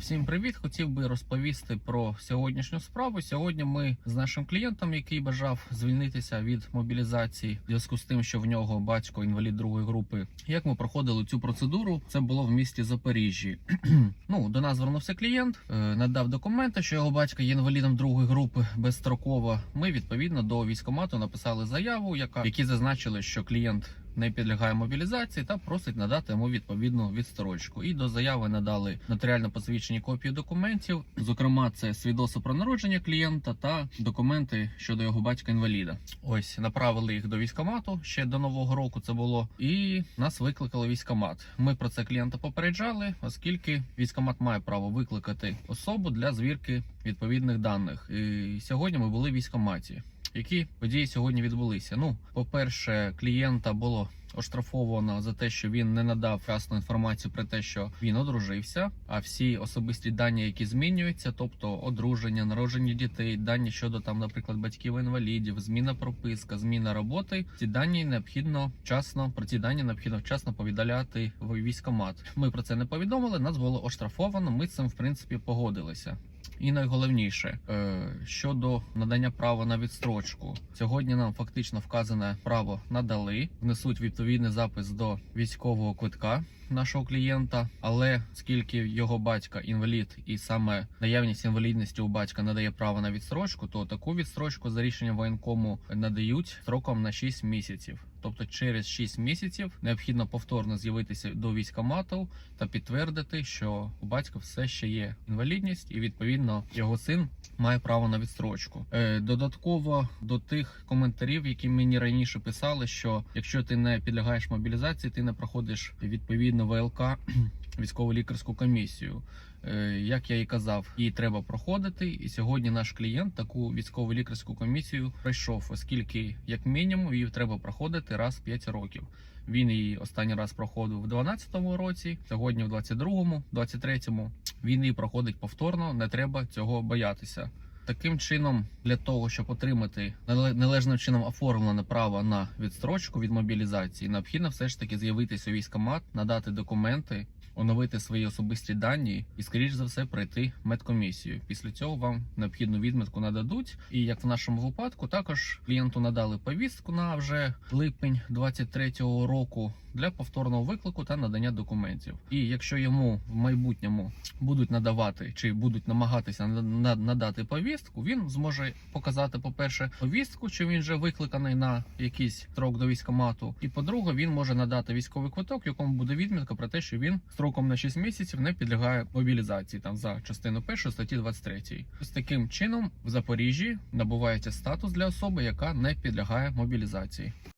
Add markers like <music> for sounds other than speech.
Всім привіт! Хотів би розповісти про сьогоднішню справу. Сьогодні ми з нашим клієнтом, який бажав звільнитися від мобілізації, в зв'язку з тим, що в нього батько інвалід другої групи. Як ми проходили цю процедуру? Це було в місті Запоріжжі. <clears throat> ну до нас звернувся клієнт, е, надав документи, що його батько є інвалідом другої групи безстроково. Ми відповідно до військкомату написали заяву, яка які зазначили, що клієнт не підлягає мобілізації та просить надати йому відповідну відстрочку. І до заяви надали нотаріально посвідчені копії документів. Зокрема, це свідоцтво про народження клієнта та документи щодо його батька інваліда. Ось направили їх до військкомату ще до нового року. Це було, і нас викликали військкомат. Ми про це клієнта попереджали, оскільки військкомат має право викликати особу для звірки відповідних даних. І сьогодні ми були в військкоматі. Які події сьогодні відбулися? Ну, по-перше, клієнта було оштрафовано за те, що він не надав вчасну інформацію про те, що він одружився. А всі особисті дані, які змінюються, тобто одруження, народження дітей, дані щодо там, наприклад, батьків інвалідів, зміна прописка, зміна роботи. Ці дані необхідно вчасно про ці дані необхідно вчасно повідомляти в військкомат. Ми про це не повідомили. Нас було оштрафовано. Ми цим в принципі погодилися. І найголовніше е, щодо надання права на відстрочку. Сьогодні нам фактично вказане право надали, внесуть відповідний запис до військового квитка нашого клієнта. Але скільки його батька інвалід, і саме наявність інвалідності у батька надає право на відстрочку, то таку відстрочку за рішенням воєнкому надають строком на 6 місяців. Тобто через 6 місяців необхідно повторно з'явитися до військкомату та підтвердити, що у батька все ще є інвалідність, і відповідно його син має право на відстрочку. Е, додатково до тих коментарів, які мені раніше писали, що якщо ти не підлягаєш мобілізації, ти не проходиш відповідно ВЛК військово-лікарську комісію. Е, Як я і казав, її треба проходити. І сьогодні наш клієнт таку військово лікарську комісію пройшов, оскільки, як мінімум, її треба проходити раз в 5 років. Він її останній раз проходив в 2012 році, сьогодні в 22-му, 23-му. Він її проходить повторно. Не треба цього боятися. Таким чином, для того, щоб отримати нале- належним чином оформлене право на відстрочку від мобілізації, необхідно все ж таки з'явитися у військкомат, надати документи, оновити свої особисті дані і, скоріш за все, пройти медкомісію. Після цього вам необхідну відмітку нададуть. І як в нашому випадку, також клієнту надали повістку на вже липень 23-го року для повторного виклику та надання документів. І якщо йому в майбутньому будуть надавати чи будуть намагатися на- на- надати повістку, він зможе показати, по-перше, повістку, що він вже викликаний на якийсь строк до військкомату. І по-друге, він може надати військовий квиток, якому буде відмітка про те, що він строком на 6 місяців не підлягає мобілізації там за частину 1 статті 23. Ось таким чином в Запоріжжі набувається статус для особи, яка не підлягає мобілізації.